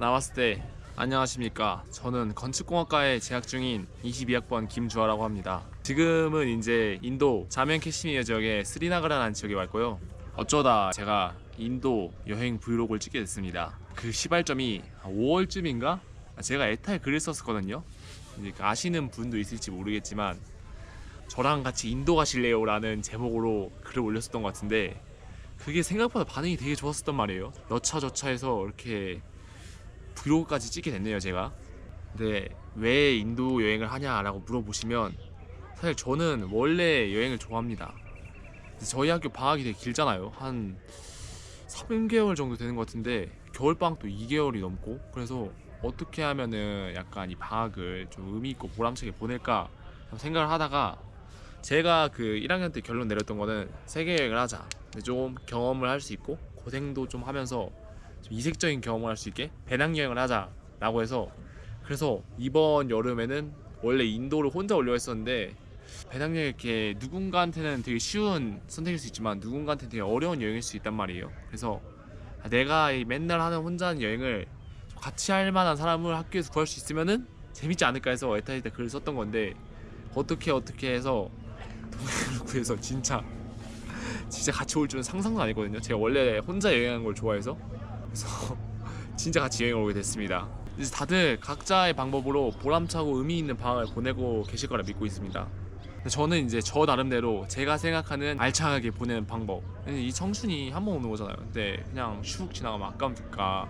나왔을 때 안녕하십니까. 저는 건축공학과에 재학 중인 22학번 김주아라고 합니다. 지금은 이제 인도 자면 캐시미어 지역의 스리나가라는 지역에 왔고요. 어쩌다 제가 인도 여행 브이로그를 찍게 됐습니다. 그 시발점이 5월쯤인가? 제가 에타에 글을 썼었거든요. 그 아시는 분도 있을지 모르겠지만 저랑 같이 인도 가실래요? 라는 제목으로 글을 올렸었던 것 같은데 그게 생각보다 반응이 되게 좋았었단 말이에요. 여차저차해서 이렇게 브이로그까지 찍게 됐네요 제가. 근데 왜 인도 여행을 하냐라고 물어보시면 사실 저는 원래 여행을 좋아합니다. 저희 학교 방학이 되게 길잖아요. 한 3개월 정도 되는 것 같은데 겨울방학도 2개월이 넘고 그래서 어떻게 하면은 약간 이 방학을 좀 의미 있고 보람차게 보낼까 생각을 하다가 제가 그 1학년 때 결론 내렸던 거는 세계 여행을 하자. 좀 경험을 할 수 있고 고생도 좀 하면서 좀 이색적인 경험을 할 수 있게 배낭 여행을 하자라고 해서 그래서 이번 여름에는 원래 인도를 혼자 올려 했었는데 배낭 여행 이렇게 누군가한테는 되게 쉬운 선택일 수 있지만 누군가한테는 되게 어려운 여행일 수 있단 말이에요. 그래서 내가 이 맨날 하는 혼자 하는 여행을 좀 같이 할 만한 사람을 학교에서 구할 수 있으면은 재밌지 않을까 해서 에타이 때 글을 썼던 건데 어떻게 어떻게 해서 동행을 구해서 진짜 진짜 같이 올 줄은 상상도 안 했거든요. 제가 원래 혼자 여행하는 걸 좋아해서 그래서 진짜 같이 여행을 오게 됐습니다. 이제 다들 각자의 방법으로 보람차고 의미 있는 방학을 보내고 계실 거라 믿고 있습니다. 저는 이제 저 나름대로 제가 생각하는 알차게 보내는 방법. 이 청춘이 한 번 오는 거잖아요. 근데 그냥 슉 지나가면 아까우니까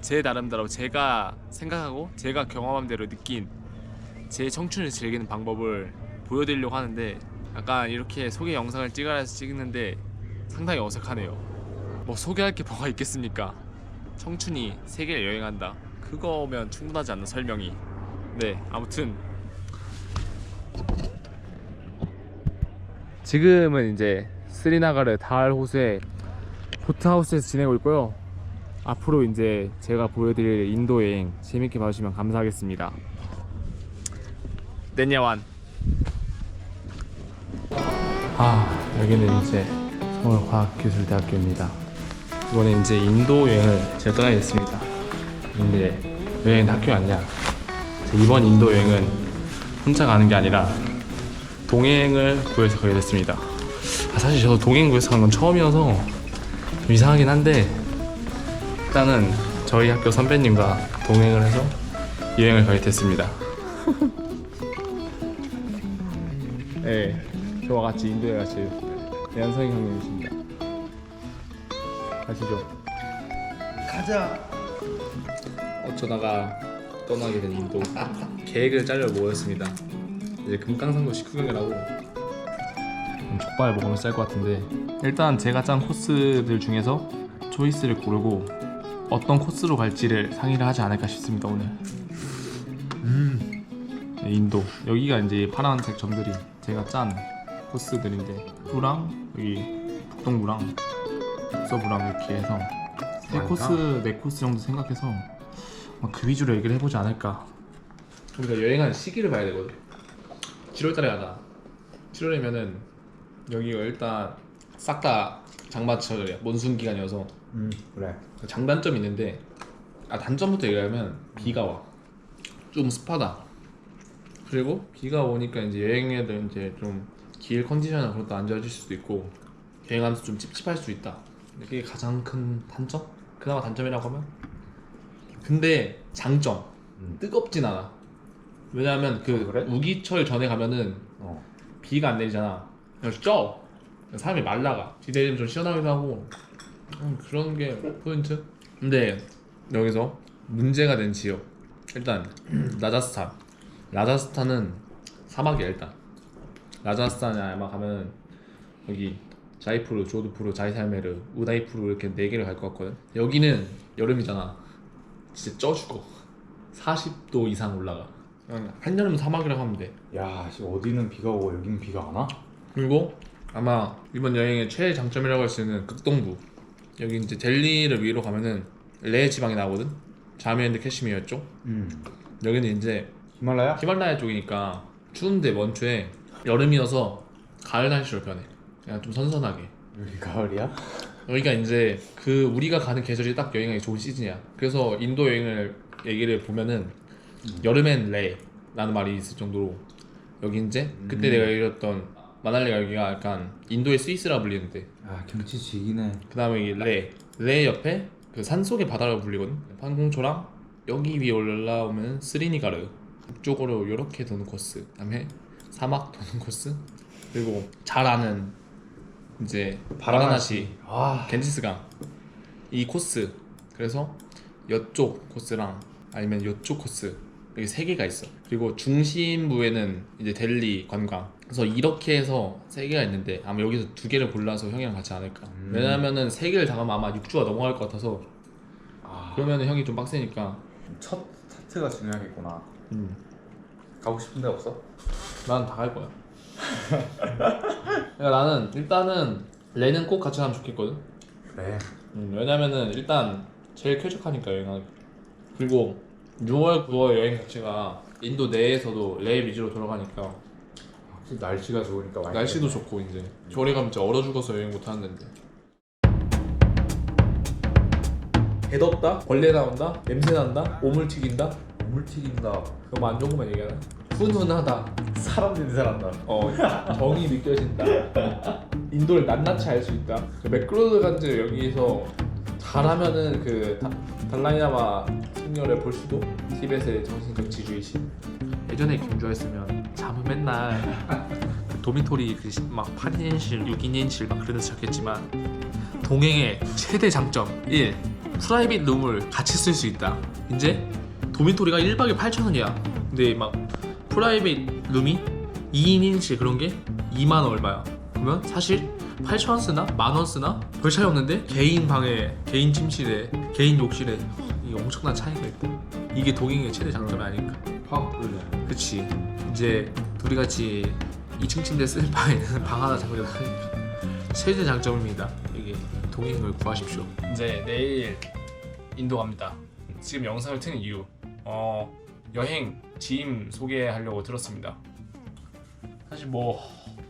제 나름대로 제가 생각하고 제가 경험한 대로 느낀 제 청춘을 즐기는 방법을 보여드리려고 하는데 약간 이렇게 소개 영상을 찍어야 해서 찍는데 상당히 어색하네요. 뭐 소개할 게 뭐가 있겠습니까? 청춘이 세계를 여행한다. 그거면 충분하지 않나 설명이. 네, 아무튼 지금은 이제 스리나가르 다알 호수의 보트하우스에서 지내고 있고요. 앞으로 이제 제가 보여드릴 인도 여행 재밌게 봐주시면 감사하겠습니다. 내냐완. 아 여기는 이제 서울과학기술대학교입니다. 이번에 이제 인도 여행을 제가 떠나게 됐습니다. 근데 여행은 학교 아니야. 제 이번 인도 여행은 혼자 가는 게 아니라 동행을 구해서 가게 됐습니다. 아, 사실 저도 동행 구해서 간 건 처음이어서 좀 이상하긴 한데 일단은 저희 학교 선배님과 동행을 해서 여행을 가게 됐습니다. 네, 저와 같이 인도에 가실 연성이 형님이십니다. 가시죠. 가자. 어쩌다가 떠나게 된 인도 계획을 짜려 모였습니다. 이제 금강산도 식후경이라고 음, 족발 먹으면 쌀 것 같은데 일단 제가 짠 코스들 중에서 초이스를 고르고 어떤 코스로 갈지를 상의를 하지 않을까 싶습니다 오늘. 네, 인도 여기가 이제 파란색 점들이 제가 짠 코스들인데 부랑 여기 북동부랑 북 서부랑 이렇게 해서 세 많다. 코스 네 코스 정도 생각해서 막그 위주로 얘기를 해보지 않을까. 우리가 여행하는 시기를 봐야 되거든. 7월달에 가자. 7월이면은 여기가 일단 싹 다 장마철이야. 몬순 기간이어서 음 그래. 장단점 이 있는데 아 단점부터 얘기하면 비가 와. 좀 습하다. 그리고 비가 오니까 이제 여행에도 이제 좀 길 컨디션은 그것도 안 좋아질 수도 있고 여행하면서 좀 찝찝할 수 있다. 이게 가장 큰 단점? 그나마 단점이라고 하면? 근데 장점 음. 뜨겁진 않아. 왜냐하면 그 아, 그래? 우기철 전에 가면은 어. 비가 안 내리잖아. 그래서 쪄. 사람이 말라가. 비 내리면 좀 시원하기도 하고. 음, 그런 게 포인트. 근데 여기서 문제가 된 지역. 일단 라자스탄. 라자스탄은 사막이야 일단. 라자스탄에 아마 가면 여기 자이푸르, 조드푸르, 자이살메르, 우다이푸르 이렇게 네 개를 갈 것 같거든. 여기는 여름이잖아. 진짜 쪄 죽어. 40도 이상 올라가. 그냥 한여름 사막이라고 하면 돼. 야, 씨, 어디는 비가 오고 여기는 비가 안 와? 그리고 아마 이번 여행의 최애 장점이라고 할 수 있는 극동부 여기 이제 델리를 위로 가면은 레 지방이 나오거든 자미앤드 캐시미어 쪽 음. 여기는 이제 히말라야? 히말라야 쪽이니까 추운데 먼 초에 여름이어서 가을 날씨로 변해 그냥 좀 선선하게 여기 가을이야? 여기가 이제 그 우리가 가는 계절이 딱 여행하기 좋은 시즌이야. 그래서 인도 여행을 얘기를 보면은 여름엔 레라는 말이 있을 정도로 여기 이제 그때 음. 내가 얘기했던 마날리가 여기가 약간 인도의 스위스라 불리는데 아 경치 지기네. 그 다음에 이 레. 레 옆에 그 산속의 바다라고 불리거든. 판공초랑 여기 위에 올라오면 스리니가르. 북쪽으로 이렇게 도는 코스. 그 다음에 사막 도는 코스. 그리고 잘 아는 이제 바라나시, 아 겐지스강 이 코스. 그래서 이쪽 코스랑 아니면 이쪽 코스 여기 세 개가 있어. 그리고 중심부에는 이제 델리 관광. 그래서 이렇게 해서 세 개가 있는데 아마 여기서 두 개를 골라서 형이랑 같이 않을까. 음. 왜냐면은 세 개를 당하면 아마 6주가 넘어갈 것 같아서 아, 그러면은 형이 좀 빡세니까. 첫 스타트가 중요하겠구나. 음. 가고 싶은 데 없어? 난 다 갈 거야. 그러니까 나는 일단은 레는 꼭 같이 가면 좋겠거든. 그래. 음, 왜냐면은 일단 제일 쾌적하니까 여행하기. 그리고 6월, 9월 여행 자체가 인도 내에서도 레 위주로 돌아가니까 확실히 날씨가 좋으니까 많이 날씨도 좋고 이제 겨울에 가면 진짜 얼어 죽어서 여행 못 하는데. 배 덥다, 벌레 나온다, 냄새 난다, 오물 튀긴다. 물 튀긴다. 너무 안 좋은 것만 얘기하나? 훈훈하다. 사람 냄새 난다. 어 정이 느껴진다. 인도를 낱낱이 알 수 있다. 그 맥그로드 간즈 여기서 잘하면은 그 다- 달라이라마 승려를 볼 수도. 티벳의 정신적 지주이신. 예전에 김주했으면 잠은 맨날 그 도미토리 그 막 8인실, 6인실 막 그런 데서 잤겠지만 동행의 최대 장점 1. 프라이빗 룸을 같이 쓸 수 있다. 이제 도미토리가 1박에 8,000원이야. 근데 막 프라이빗 룸이 2인 1실 그런 게 2만 원 얼마야. 그러면 사실 8,000원 쓰나 만 원 쓰나 별 차이 없는데 개인 방에 개인 침실에 개인 욕실에 이게 엄청난 차이가 있다. 이게 동행의 최대 장점이 아닐까. 확 그러네. 그치 이제 둘이 같이 2층 침대 쓸 바에는 방 하나 잡으려 하니까 최대 장점입니다 이게 동행을 구하십시오 이제 내일 인도 갑니다 지금 영상을 트는 이유 어 여행 짐 소개하려고 들었습니다 사실 뭐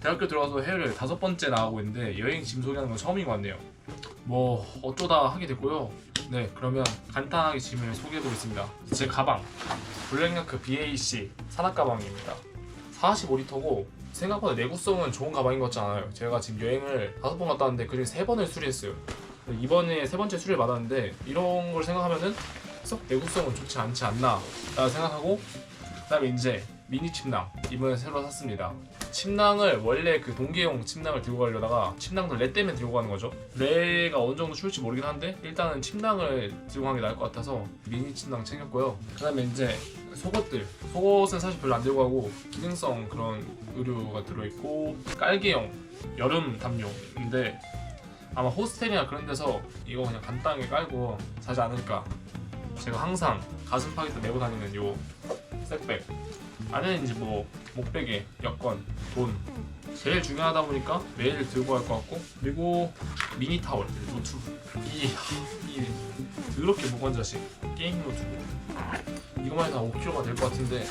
대학교 들어와서 해외를 다섯 번째 나가고 있는데 여행 짐 소개하는 건 처음인 것 같네요 뭐 어쩌다 하게 됐고요 네 그러면 간단하게 짐을 소개해 보겠습니다 제 가방 블랙야크 BAC 산악 가방입니다. 45리터고 생각보다 내구성은 좋은 가방인 것 같지 않아요. 제가 지금 여행을 다섯 번 갔다 왔는데 그중에 세 번을 수리했어요. 이번에 세 번째 수리를 받았는데 이런 걸 생각하면은 썩 내구성은 좋지 않지 않나 생각하고 그 다음에 이제 미니 침낭 이번에 새로 샀습니다. 침낭을 원래 그 동계용 침낭을 들고 가려다가 침낭도 레 때문에 들고 가는 거죠. 레가 어느 정도 추울지 모르긴 한데 일단은 침낭을 들고 가는 게 나을 것 같아서 미니 침낭 챙겼고요. 그 다음에 이제 속옷들 속옷은 사실 별로 안 들고 가고 기능성 그런 의류가 들어있고 깔개용 여름 담요인데 아마 호스텔이나 그런 데서 이거 그냥 간단하게 깔고 자지 않을까 제가 항상 가슴팍에다 메고 다니는 요 색백. 안에는 이제 뭐 목베개, 여권, 돈. 제일 중요하다 보니까 매일 들고 갈 것 같고 그리고 미니 타월, 노트북 이, 이 더럽게 무거운 자식. 게임 노트북 이거만 해도 한 5kg가 될 것 같은데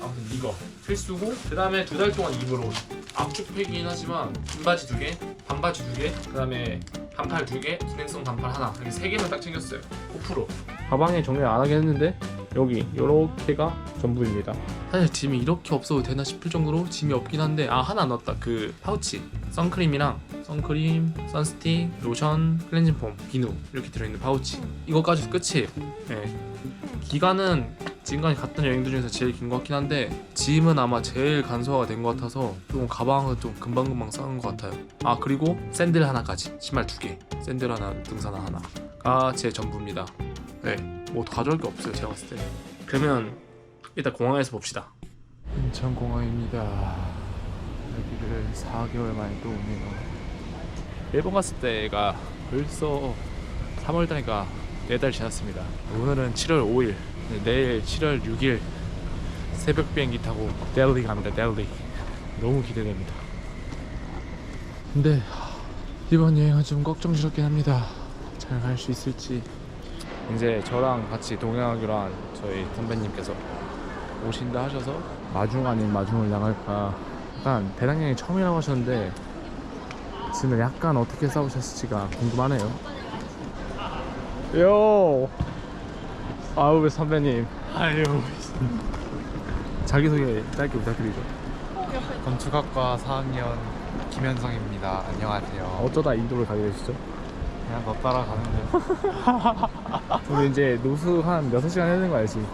아무튼 이거. 필수고 그 다음에 두 달 동안 입을 옷 압축팩이긴 하지만 긴바지 두 개, 반바지 두 개, 그 다음에 반팔 두 개, 기능성 반팔 하나. 이렇게 세 개만 딱 챙겼어요. 5% 가방에 정리 안 하긴 했는데 여기 요렇게가 전부입니다. 사실 짐이 이렇게 없어도 되나 싶을 정도로 짐이 없긴 한데 아 하나 넣었다. 그 파우치. 선크림이랑 선크림, 선스틱, 로션, 클렌징 폼, 비누. 이렇게 들어있는 파우치. 이거까지 끝이에요. 네. 기간은 지금까지 갔던 여행들 중에서 제일 긴 것 같긴 한데 짐은 아마 제일 간소화가 된 것 같아서 좀 가방은 좀 금방금방 싸는 것 같아요. 아 그리고 샌들 하나까지. 신발 두 개. 샌들 하나 등산화 하나가 제 전부입니다. 네뭐 가져올 게 없어요 제가 봤을 때 그러면 일단 공항에서 봅시다. 인천공항입니다. 여기를 4개월 만에 또 오네요. 일본 갔을 때가 벌써 3월달이니까 4달 지났습니다. 오늘은 7월 5일 내일 7월 6일 새벽 비행기 타고 델리 갑니다 델리. 너무 기대됩니다. 근데 이번 여행은 좀 걱정스럽긴 합니다. 잘 갈 수 있을지. 이제 저랑 같이 동행하기로 한 저희 선배님께서 오신다 하셔서 마중 아닌 마중을 나갈까. 약간 배낭여행 처음이라고 하셨는데 지금 약간 어떻게 싸우셨을지가 궁금하네요. 요. 아우 왜 선배님. 아유. 자기소개 짧게 부탁드리죠. 건축학과 4학년 김현성입니다. 안녕하세요. 어쩌다 인도를 가게 되시죠? 그냥 너 따라가는데. 오늘 이제 노수 한 6시간 해야 되는 거 알지?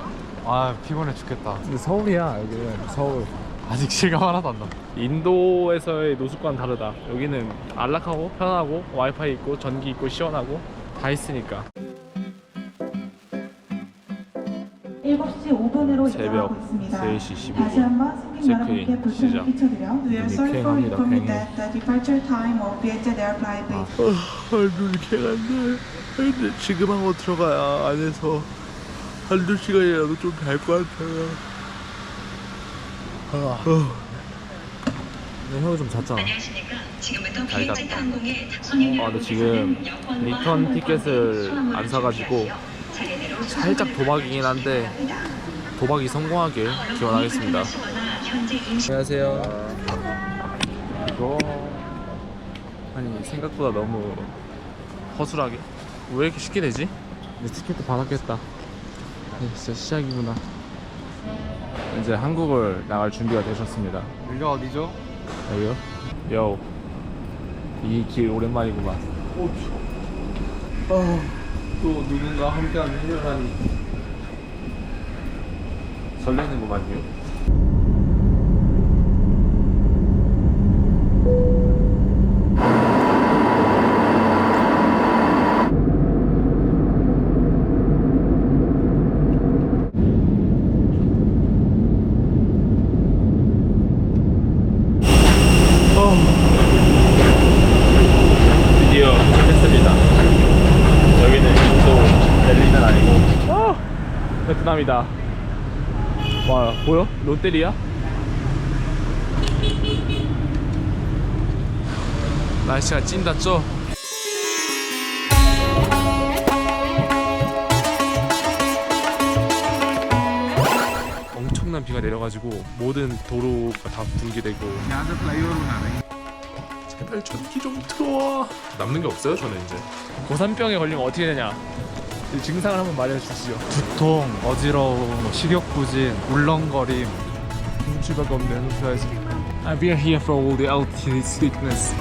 아 피곤해 죽겠다. 근데 서울이야 여기는 서울 아직 실감 하나도 안 나. 인도에서의 노숙과는 다르다 여기는 안락하고 편하고 와이파이 있고 전기 있고 시원하고 다 있으니까 7시 5분으로 새벽 있습니다. 3시 12분. 다시 한번 승객 체크인 여러분께 시작. 불편을 끼쳐드려 We are sorry for 팽합니다, informing 팽해. that the departure time of Vietjet Air Flight is 눈이 개간다. 근데 지금 하고 들어가야 안에서 한두 시간이라도 좀 잘 것 같아요. 근데 형이 좀 잤잖아 안녕하십니까. 지금부터 잘 비행기 잤다. 항공의 아, 근데 지금 리턴 티켓을 안 사가지고 살짝 도박이긴 한데 도박이 성공하길 기원하겠습니다 안녕하세요 이거 아니 생각보다 너무 허술하게 왜 이렇게 쉽게 되지? 내 티켓도 받았겠다 네, 진짜 시작이구나 이제 한국을 나갈 준비가 되셨습니다 여기가 어디죠? 여기요? 요. 이 길 오랜만이구만. 아, 또 누군가 함께하는 해녀라니. 설레는구만요. 드디어 도착했습니다. 여기는 인도 델리는 아니고 아, 베트남이다. 와 보여? 롯데리아? 날씨가 찐다죠? 엄청난 비가 내려가지고 모든 도로가 다 붕괴되고 제발 전기 좀 들어와 남는 게 없어요 저는 이제 고산병에 걸리면 어떻게 되냐 이 증상을 한번 말해 주시죠 두통, 어지러움, 식욕부진, 울렁거림. 눈치밖에 없네 눈치야지 I'm here here for all the altitude sickness